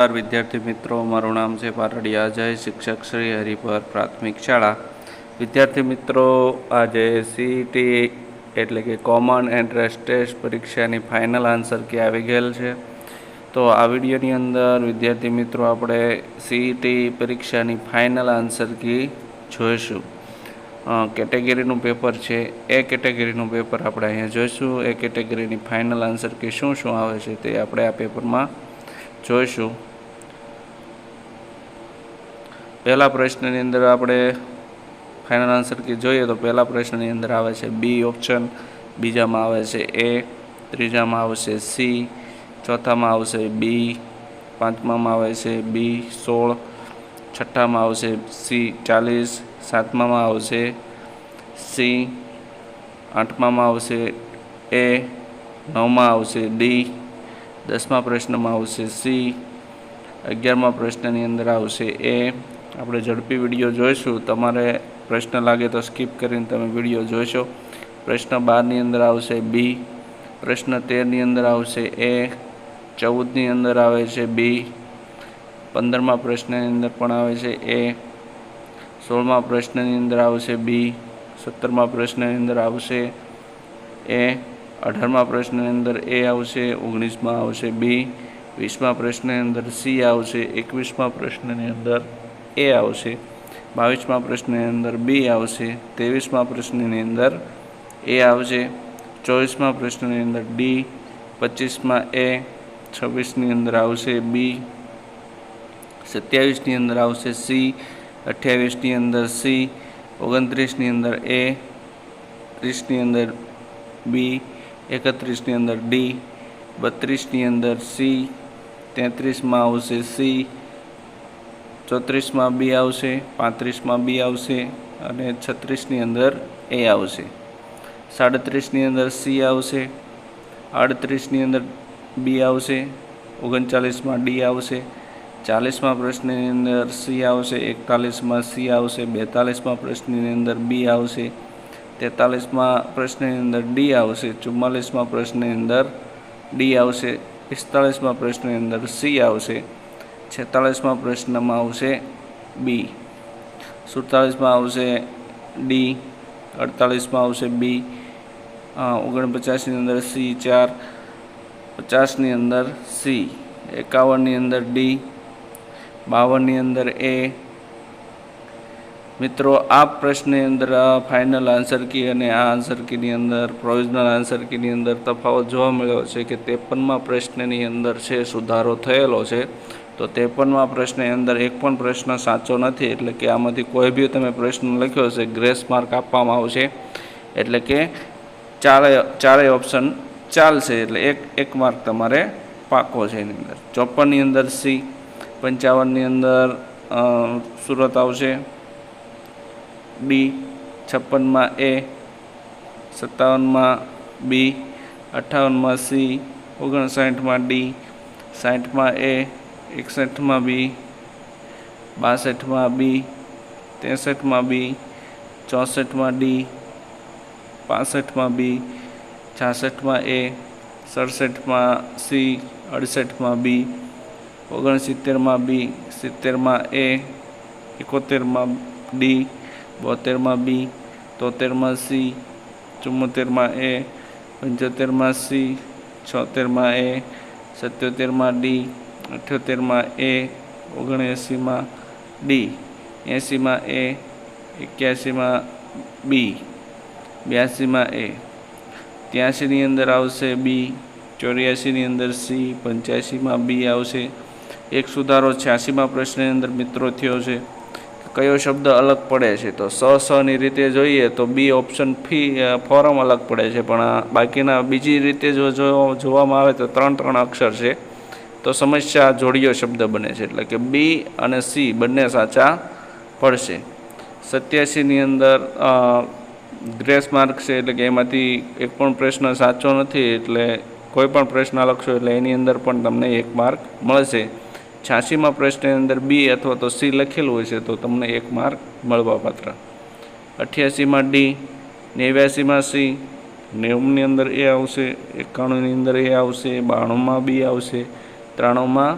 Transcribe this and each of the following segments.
નમસ્કાર, વિદ્યાર્થી મિત્રો. મારું નામ છે પારડિયા જય શિક્ષક શ્રી હરિપર પ્રાથમિક શાળા. વિદ્યાર્થી મિત્રો, આજે સીઈટી એટલે કે કોમન એન્ટ્રન્સ ટેસ્ટ પરીક્ષાની ફાઇનલ આન્સર કે આવી ગયેલ છે? તો આ વિડીયોની અંદર, વિદ્યાર્થી મિત્રો, આપણે સીઈટી પરીક્ષાની ફાઇનલ આન્સર કી જોઈશું. કેટેગરીનું પેપર છે. એ કેટેગરીનું પેપર આપણે અહીંયા જોઈશું. એ કેટેગરીની ફાઇનલ આન્સર કી શું શું આવે છે તે આપણે આ પેપરમાં જોઈશું. પહેલા પ્રશ્નની અંદર આપણે ફાઇનલ આન્સર કી જોઈએ તો પહેલા પ્રશ્નની અંદર આવે છે બી ઓપ્શન બીજામાં આવે છે એ ત્રીજામાં આવશે સી ચોથામાં આવશે બી પાંચમામાં આવે છે બી સોળ, છઠ્ઠામાં આવશે સી ચાલીસ, સાતમામાં આવશે સી આઠમામાં આવશે એ નવમાં આવશે ડી દસમા પ્રશ્નમાં આવશે સી અગિયારમા પ્રશ્નની અંદર આવશે એ આપણે ઝડપી વીડિયો જોઈશું. તમારે પ્રશ્ન લાગે તો સ્કીપ કરીને તમે વીડિયો જોઈશો પ્રશ્ન બારની અંદર આવશે બી પ્રશ્ન તેરની અંદર આવશે એ ચૌદની અંદર આવે છે બી પંદરમા પ્રશ્નની અંદર પણ આવે છે એ સોળમા પ્રશ્નની અંદર આવશે બી સત્તરમા પ્રશ્નની અંદર આવશે એ અઢારમા પ્રશ્નની અંદર એ આવશે, ઓગણીસમાં આવશે બી વીસમા પ્રશ્નની અંદર સી આવશે, એકવીસમા પ્રશ્નની અંદર એ આવશે. બાવીસમા પ્રશ્નની અંદર બી આવશે. ત્રેવીસમા પ્રશ્નની અંદર એ આવશે. ચોવીસમા પ્રશ્નની અંદર ડી. પચીસમાં એ. છવ્વીસની અંદર આવશે બી. સત્યાવીસની અંદર આવશે સી. અઠ્યાવીસની અંદર સી. ઓગણત્રીસની અંદર એ. ત્રીસની અંદર બી. એકત્રીસની અંદર ડી. બત્રીસની અંદર સી. તેત્રીસમાં આવશે સી. ચોત્રીસમાં બી આવશે, પાંત્રીસમાં બી આવશે અને છત્રીસની અંદર એ આવશે. સાડત્રીસની અંદર સી આવશે, આડત્રીસની અંદર બી આવશે, ઓગણચાલીસમાં ડી આવશે, ચાલીસમાં પ્રશ્નની અંદર સી આવશે, એકતાલીસમાં સી આવશે, બેતાલીસમાં પ્રશ્નની અંદર બી આવશે, તેતાલીસમાં પ્રશ્નની અંદર ડી આવશે, ચુમ્માલીસમાં પ્રશ્નની અંદર ડી આવશે પિસ્તાળીસમાં પ્રશ્નની અંદર સી આવશે છેતાળીસમાં પ્રશ્નમાં આવશે બી સુડતાલીસમાં આવશે ડી અડતાલીસમાં આવશે બી ઓગણપચાસની અંદર સી ચાર. પચાસની અંદર સી એકાવનની અંદર ડી બાવનની અંદર એ મિત્રો, આ પ્રશ્નની અંદર ફાઇનલ આન્સર કી અને આ આન્સર કીની અંદર પ્રોવિઝનલ આન્સર કીની અંદર તફાવત જોવા મળ્યો છે કે ત્રેપનમાં પ્રશ્નની અંદર છે, સુધારો થયેલો છે. તો ત્રેપનમાં પ્રશ્નની અંદર એક પણ પ્રશ્ન સાચો નથી, એટલે કે આમાંથી કોઈ બી તમે પ્રશ્ન લખ્યો હશે ગ્રેસ માર્ક આપવામાં આવશે. એટલે કે ચારેય ચારેય ઓપ્શન ચાલશે, એટલે એક એક માર્ક તમારે પાકો છે એની અંદર. ચોપનની અંદર સી પંચાવનની અંદર સુરત આવશે. ડી છપ્પનમાં એ સત્તાવનમાં બી અઠ્ઠાવનમાં સી ઓગણસાઠમાં ડી સાઠમાં એ એકસઠમાં બી, બાસઠમાં બી, ત્રેસઠમાં બી, ચોસઠમાં ડી, પાસઠમાં બી, છાસઠમાં એ, સડસઠમાં સી, અડસઠમાં બી, ઓગણસિત્તેરમાં બી, સિત્તેરમાં એ, એકોતેરમાં ડી, બોતેરમાં બી, તોતેરમાં સી ચુમ્મોતેરમાં એ, પંચોતેરમાં સી, છોતેરમાં એ, સત્યોતેરમાં ડી અઠ્યોતેરમાં એ, ઓગણએંસીમાં ડી એંસીમાં એ, એક્યાસીમાં બી, બ્યાસીમાં એ. ત્યાંસીની અંદર આવશે બી, ચોર્યાસીની અંદર સી, પંચ્યાસીમાં બી આવશે. એક સુધારો છ્યાસીમાં પ્રશ્નની અંદર મિત્રો થયો છે. કયો શબ્દ અલગ પડે છે? તો સ સની રીતે જોઈએ તો બી ઓપ્શન ફી ફોરમ અલગ પડે છે. પણ બાકીના બીજી રીતે જો, જોવામાં આવે તો ત્રણ ત્રણ અક્ષર છે. તો સમસ્યા જોડિયો શબ્દ બને છે. એટલે કે બી અને સી બંને સાચા પડશે. સત્યાસીની અંદર ગ્રેસ માર્ક છે એટલે કે એમાંથી એક પણ પ્રશ્ન સાચો નથી, એટલે કોઈ પણ પ્રશ્ન લખશો એટલે એની અંદર પણ તમને એક માર્ક મળશે. છ્યાસીમાં પ્રશ્નની અંદર બી અથવા તો સી લખેલું હોય છે તો તમને એક માર્ક મળવાપાત્ર અઠ્યાસીમાં ડી નેવ્યાસીમાં સી નેવુંની અંદર એ આવશે, એકાણુંની અંદર એ આવશે, બાણુંમાં બી આવશે ત્રાણુંમાં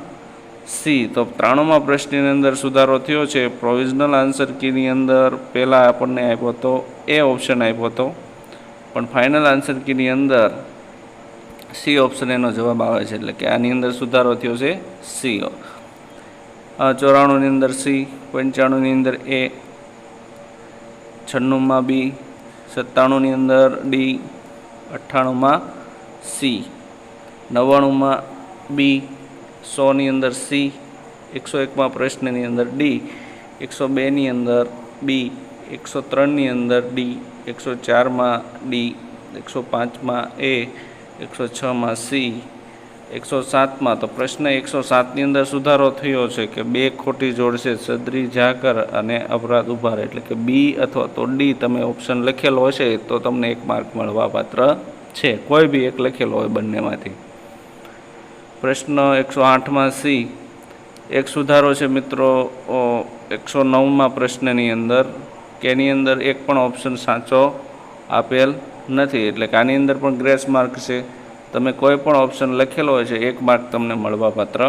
સી. તો ત્રાણુંમાં પ્રશ્નની અંદર સુધારો થયો છે. પ્રોવિઝનલ આન્સર કીની અંદર પહેલાં આપણને આપ્યો હતો એ ઓપ્શન આપ્યો હતો. પણ ફાઇનલ આન્સર કીની અંદર સી ઓપ્શન એનો જવાબ આવે છે. એટલે કે આની અંદર સુધારો થયો છે સી. ચોરાણુંની અંદર સી, પંચાણુંની અંદર એ, છન્નુંમાં બી, સત્તાણુંની અંદર ડી, અઠ્ઠાણુંમાં સી, નવ્વાણુંમાં બી સોની અંદર સી, એકસો એકમાં પ્રશ્નની અંદર ડી, એકસો બેની અંદર બી, એકસો ત્રણની અંદર ડી, એકસો ચારમાં ડી, એકસો પાંચમાં એ, એકસો છમાં સી, એકસો સાતમાં. તો પ્રશ્ન એકસો સાતની અંદર સુધારો થયો છે કે બે ખોટી જોડશે, સદરી ઝાકર અને અપરાધ ઉભાર એટલે કે બી અથવા તો ડી તમે ઓપ્શન લખેલો હશે તો તમને એક માર્ક મળવા પાત્ર છે. કોઈ બી એક લખેલો હોય બંનેમાંથી. પ્રશ્ન એકસો આઠમાં સી. એક સુધારો છે મિત્રો એકસો નવમાં પ્રશ્નની અંદર, કે એની અંદર એક પણ ઓપ્શન સાચો આપેલ નથી. એટલે કે આની અંદર પણ ગ્રેસ માર્ક છે. તમે કોઈ પણ ઓપ્શન લખેલો હોય છે, એક માર્ક તમને મળવાપાત્ર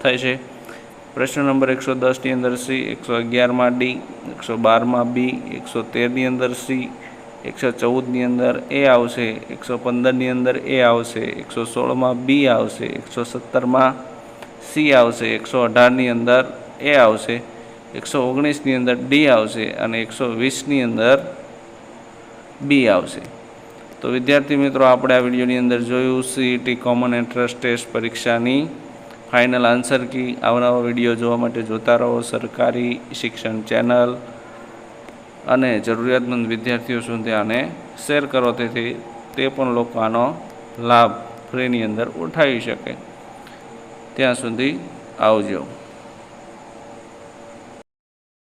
થાય છે. પ્રશ્ન નંબર એકસો દસની અંદર સી, એકસો અગિયારમાં ડી, એકસો બારમાં બી, એકસો તેરની અંદર સી એકસો ચૌદની અંદર એ આવશે, એકસો પંદરની અંદર એ આવશે, એકસો સોળમાં બી આવશે, એકસો સત્તરમાં સી આવશે, એકસો અઢારની અંદર એ આવશે, એકસો ઓગણીસની અંદર ડી આવશે અને એકસો વીસની અંદર બી આવશે. તો વિદ્યાર્થી મિત્રો, આપણે આ વિડીયોની અંદર જોયું સીઈટી કોમન એન્ટ્રન્સ ટેસ્ટ પરીક્ષાની ફાઇનલ આન્સર કી. આવનારો વીડિયો જોવા માટે જોતા રહો સરકારી શિક્ષણ ચેનલ. અને જરૂરિયાતમંદ વિદ્યાર્થીઓ સુધી આને શેર કરો, તેથી તે પણ લોકો આનો લાભ ફ્રીની અંદર ઉઠાવી શકે. ત્યાં સુધી આવજો.